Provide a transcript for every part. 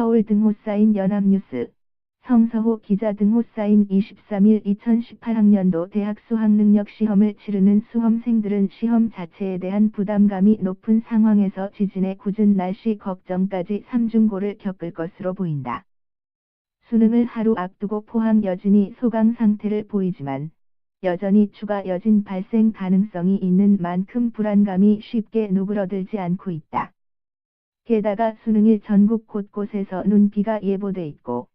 서울 등호 사인 연합뉴스 성서호 기자 등호 사인 23일 2018학년도 대학 수학능력 시험을 치르는 수험생들은 시험 자체에 대한 부담감이 높은 상황에서 지진의 굳은 날씨 걱정까지 삼중고를 겪을 것으로 보인다. 수능을 하루 앞두고 포항 여진이 소강 상태를 보이지만 여전히 추가 여진 발생 가능성이 있는 만큼 불안감이 쉽게 누그러들지 않고 있다. 게다가 수능일 전국 곳곳에서 눈비가 예보돼 있고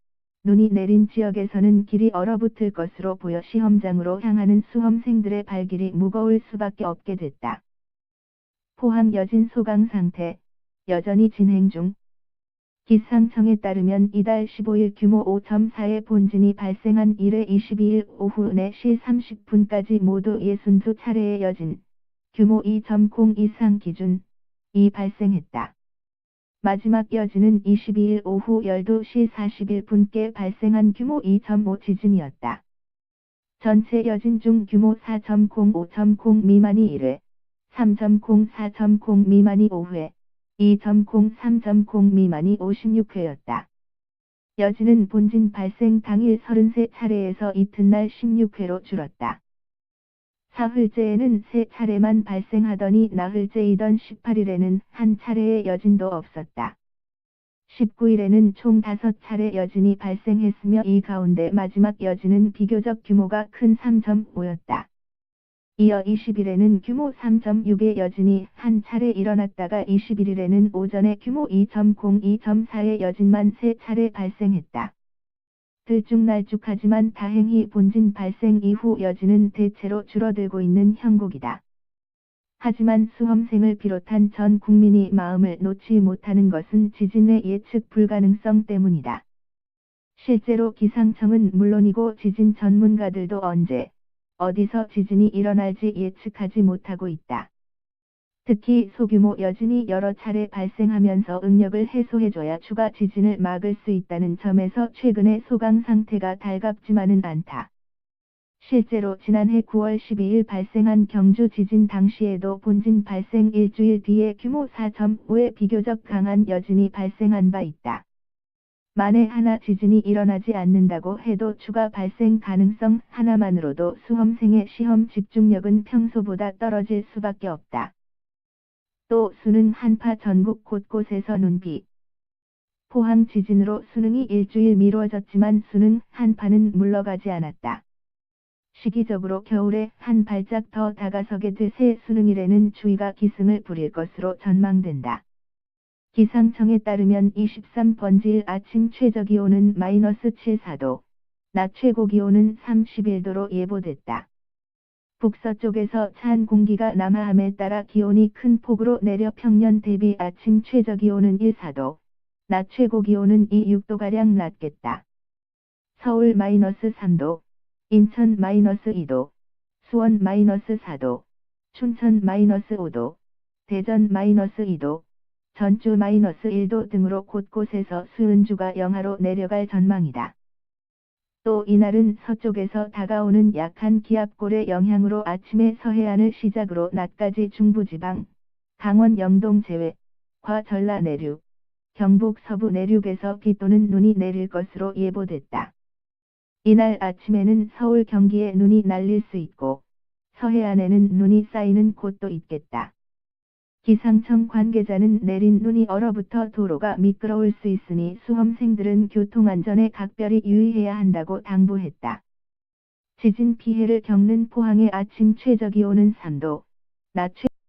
눈이 내린 지역에서는 길이 얼어붙을 것으로 보여 시험장으로 향하는 수험생들의 발길이 무거울 수밖에 없게 됐다. 포항 여진 소강 상태 여전히 진행 중 기상청에 따르면 이달 15일 규모 5.4의 본진이 발생한 이래 22일 오후 4시 30분까지 모두 62차례의 여진, 규모 2.0 이상 기준, 이 발생했다. 마지막 여진은 22일 오후 12시 41분께 발생한 규모 2.5 지진이었다. 전체 여진 중 규모 4.0 5.0 미만이 1회, 3.0 4.0 미만이 5회, 2.0 3.0 미만이 56회였다. 여진은 본진 발생 당일 33차례에서 이튿날 16회로 줄었다. 사흘째에는 3차례만 발생하더니 나흘째이던 18일에는 한 차례의 여진도 없었다. 19일에는 총 5차례 여진이 발생했으며 이 가운데 마지막 여진은 비교적 규모가 큰 3.5였다. 이어 20일에는 규모 3.6의 여진이 한 차례 일어났다가 21일에는 오전에 규모 2.0, 2.4의 여진만 3차례 발생했다. 들쭉날쭉하지만 다행히 본진 발생 이후 여진은 대체로 줄어들고 있는 형국이다. 하지만 수험생을 비롯한 전 국민이 마음을 놓지 못하는 것은 지진의 예측 불가능성 때문이다. 실제로 기상청은 물론이고 지진 전문가들도 언제, 어디서 지진이 일어날지 예측하지 못하고 있다. 특히 소규모 여진이 여러 차례 발생하면서 응력을 해소해줘야 추가 지진을 막을 수 있다는 점에서 최근의 소강 상태가 달갑지만은 않다. 실제로 지난해 9월 12일 발생한 경주 지진 당시에도 본진 발생 일주일 뒤에 규모 4.5의 비교적 강한 여진이 발생한 바 있다. 만에 하나 지진이 일어나지 않는다고 해도 추가 발생 가능성 하나만으로도 수험생의 시험 집중력은 평소보다 떨어질 수밖에 없다. 또 수능 한파 전국 곳곳에서 눈비. 포항 지진으로 수능이 일주일 미뤄졌지만 수능 한파는 물러가지 않았다. 시기적으로 겨울에 한 발짝 더 다가서게 돼 수능일에는 추위가 기승을 부릴 것으로 전망된다. 기상청에 따르면 23번지일 아침 최저기온은 마이너스 7사도, 낮 최고기온은 31도로 예보됐다. 북서쪽에서 찬 공기가 남하함에 따라 기온이 큰 폭으로 내려 평년 대비 아침 최저기온은 1사도, 낮 최고기온은 2, 6도가량 낮겠다. 서울 마이너스 3도, 인천 마이너스 2도, 수원 마이너스 4도, 춘천 마이너스 5도, 대전 마이너스 2도, 전주 마이너스 1도 등으로 곳곳에서 수은주가 영하로 내려갈 전망이다. 또 이날은 서쪽에서 다가오는 약한 기압골의 영향으로 아침에 서해안을 시작으로 낮까지 중부지방, 강원 영동 제외, 과 전라 내륙, 경북 서부 내륙에서 비 또는 눈이 내릴 것으로 예보됐다. 이날 아침에는 서울 경기에 눈이 날릴 수 있고 서해안에는 눈이 쌓이는 곳도 있겠다. 기상청 관계자는 내린 눈이 얼어붙어 도로가 미끄러울 수 있으니 수험생들은 교통안전에 각별히 유의해야 한다고 당부했다. 지진 피해를 겪는 포항의 아침 최저기온은 3도, 낮 최...